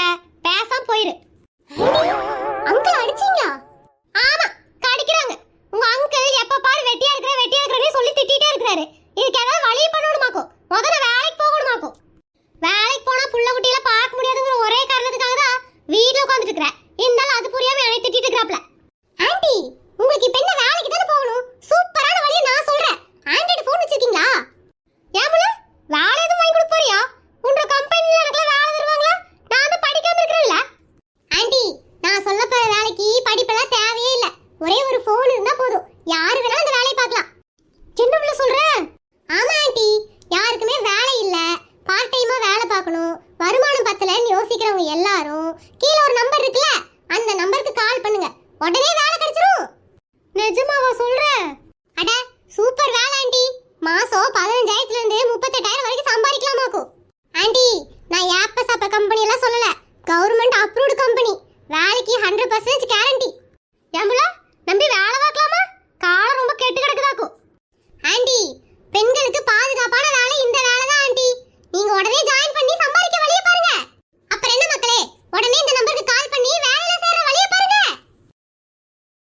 பேசுற பேசாம போயிரு. அங்கிள் அடிச்சீங்களா? ஆமா கடிக்கிறாங்க. உங்க அங்கிள் எப்ப பாரு வெட்டியா இருக்கிற வெட்டியா இருக்கிறேன்னு சொல்லி திட்டிட்டே இருக்கிறாரு. இதுக்கு ஏதாவது வழி பண்ணணுமாக்கோ? இருந்தா போதும். யாரு வேணா அந்த வேலையை பார்க்கலாம். என்ன உள்ள சொல்ற? ஆமா ஆண்டி. யாருக்குமே வேலை இல்ல. பார்ட் டைமா வேலை பார்க்கணும். வருமானம் பத்தலன்னு யோசிக்கிறவங்க எல்லாரும். கீழே ஒரு நம்பர் இருக்குல்ல? அந்த நம்பருக்கு கால் பண்ணுங்க. உடனே வேலை கிடைச்சிரும். நிஜமாவா சொல்றேன்